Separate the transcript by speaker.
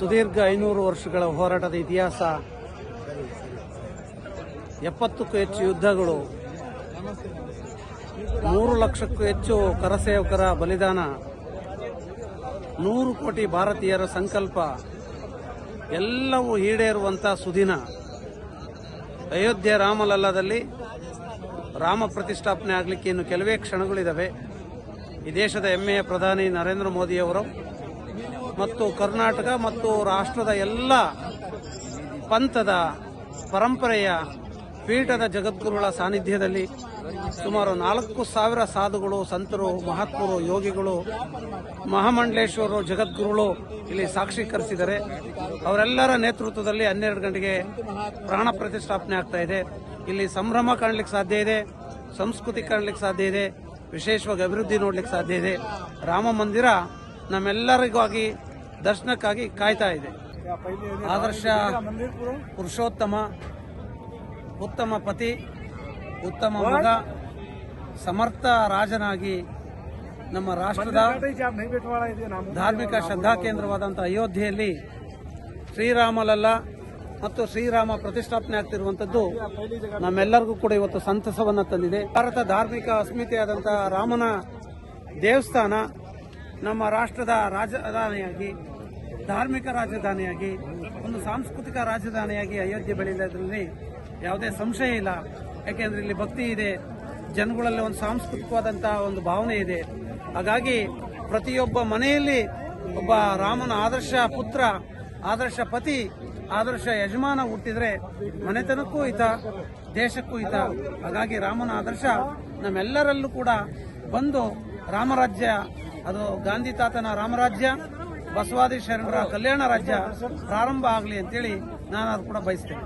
Speaker 1: ಸುದೀರ್ಘ ಐನೂರು ವರ್ಷಗಳ ಹೋರಾಟದ ಇತಿಹಾಸ. ಎಪ್ಪತ್ತಕ್ಕೂ ಹೆಚ್ಚು ಯುದ್ಧಗಳು. ಮೂರು ಲಕ್ಷಕ್ಕೂ ಹೆಚ್ಚು ಕರಸೇವಕರ ಬಲಿದಾನ. ನೂರು ಕೋಟಿ ಭಾರತೀಯರ ಸಂಕಲ್ಪ. ಎಲ್ಲವೂ ಈಡೇರುವಂಥ ಸುದಿನ. ಅಯೋಧ್ಯೆ ರಾಮಲಲ್ಲದಲ್ಲಿ ರಾಮ ಪ್ರತಿಷ್ಠಾಪನೆ ಆಗಲಿಕ್ಕೆ ಇನ್ನು ಕೆಲವೇ ಕ್ಷಣಗಳಿದ್ದಾವೆ ಈ ದೇಶದ ಹೆಮ್ಮೆಯ ಪ್ರಧಾನಿ ನರೇಂದ್ರ ಮೋದಿಯವರು ಮತ್ತು ಕರ್ನಾಟಕ ಮತ್ತು ರಾಷ್ಟ್ರದ ಎಲ್ಲ ಪಂಥದ ಪರಂಪರೆಯ ಪೀಠದ ಜಗದ್ಗುರುಗಳ ಸಾನ್ನಿಧ್ಯದಲ್ಲಿ ಸುಮಾರು ನಾಲ್ಕು ಸಾವಿರ ಸಾಧುಗಳು, ಸಂತರು, ಮಹಾತ್ಮರು, ಯೋಗಿಗಳು, ಮಹಾಮಂಡಲೇಶ್ವರರು, ಜಗದ್ಗುರುಗಳು ಇಲ್ಲಿ ಸಾಕ್ಷೀಕರಿಸಿದ್ದಾರೆ ಅವರೆಲ್ಲರ ನೇತೃತ್ವದಲ್ಲಿ ಹನ್ನೆರಡು ಗಂಟೆಗೆ ಪ್ರಾಣ ಪ್ರತಿಷ್ಠಾಪನೆ ಆಗ್ತಾ ಇದೆ. ಇಲ್ಲಿ ಸಂಭ್ರಮ ಕಾಣಲಿಕ್ಕೆ ಸಾಧ್ಯ ಇದೆ, ಸಂಸ್ಕೃತಿ ಕಾಣಲಿಕ್ಕೆ ಸಾಧ್ಯ ಇದೆ, ವಿಶೇಷವಾಗಿ ಅಭಿವೃದ್ಧಿ ನೋಡ್ಲಿಕ್ಕೆ ಸಾಧ್ಯ ಇದೆ. ರಾಮ ಮಂದಿರ ನಮ್ಮೆಲ್ಲರಿಗಾಗಿ ದರ್ಶನಕ್ಕಾಗಿ ಕಾಯ್ತಾ ಇದೆ. ಆದರ್ಶ ಪುರುಷೋತ್ತಮ, ಉತ್ತಮ ಪತಿ, ಉತ್ತಮ ಮಗ, ಸಮರ್ಥ ರಾಜನಾಗಿ ನಮ್ಮ ರಾಷ್ಟ್ರದ ಧಾರ್ಮಿಕ ಶ್ರದ್ಧಾ ಕೇಂದ್ರವಾದಂಥ ಅಯೋಧ್ಯೆಯಲ್ಲಿ ಶ್ರೀರಾಮಲಲ್ಲ ಮತ್ತು ಶ್ರೀರಾಮ ಪ್ರತಿಷ್ಠಾಪನೆ ಆಗ್ತಿರುವಂತದ್ದು ನಮ್ಮೆಲ್ಲರಿಗೂ ಕೂಡ ಇವತ್ತು ಸಂತಸವನ್ನು ತಂದಿದೆ. ಭಾರತ ಧಾರ್ಮಿಕ ಅಸ್ಮಿತೆಯಾದಂತಹ ರಾಮನ ದೇವಸ್ಥಾನ ನಮ್ಮ ರಾಷ್ಟ್ರದ ರಾಜಧಾನಿಯಾಗಿ, ಧಾರ್ಮಿಕ ರಾಜಧಾನಿಯಾಗಿ, ಒಂದು ಸಾಂಸ್ಕೃತಿಕ ರಾಜಧಾನಿಯಾಗಿ ಅಯೋಧ್ಯೆ ಬೆಳೆಯೋದ್ರಲ್ಲಿ ಯಾವುದೇ ಸಂಶಯ ಇಲ್ಲ. ಯಾಕೆಂದ್ರೆ ಇಲ್ಲಿ ಭಕ್ತಿ ಇದೆ, ಜನಗಳಲ್ಲಿ ಒಂದು ಸಾಂಸ್ಕೃತಿಕವಾದಂಥ ಒಂದು ಭಾವನೆ ಇದೆ. ಹಾಗಾಗಿ ಪ್ರತಿಯೊಬ್ಬ ಮನೆಯಲ್ಲಿ ಒಬ್ಬ ರಾಮನ ಆದರ್ಶ ಪುತ್ರ, ಆದರ್ಶ ಪತಿ, ಆದರ್ಶ ಯಜಮಾನ ಹುಟ್ಟಿದ್ರೆ ಮನೆತನಕ್ಕೂ ಹಿತ, ದೇಶಕ್ಕೂ ಹಿತ. ಹಾಗಾಗಿ ರಾಮನ ಆದರ್ಶ ನಮ್ಮೆಲ್ಲರಲ್ಲೂ ಕೂಡ ಬಂದು ರಾಮರಾಜ್ಯ ಅದು ಗಾಂಧಿ ತಾತನ ರಾಮರಾಜ್ಯ, ಬಸವಾದಿ ಶರಣರ ಕಲ್ಯಾಣ ರಾಜ್ಯ ಪ್ರಾರಂಭ ಆಗಲಿ ಅಂತೇಳಿ ನಾನು ಅದು ಕೂಡ ಬಯಸ್ತೇನೆ.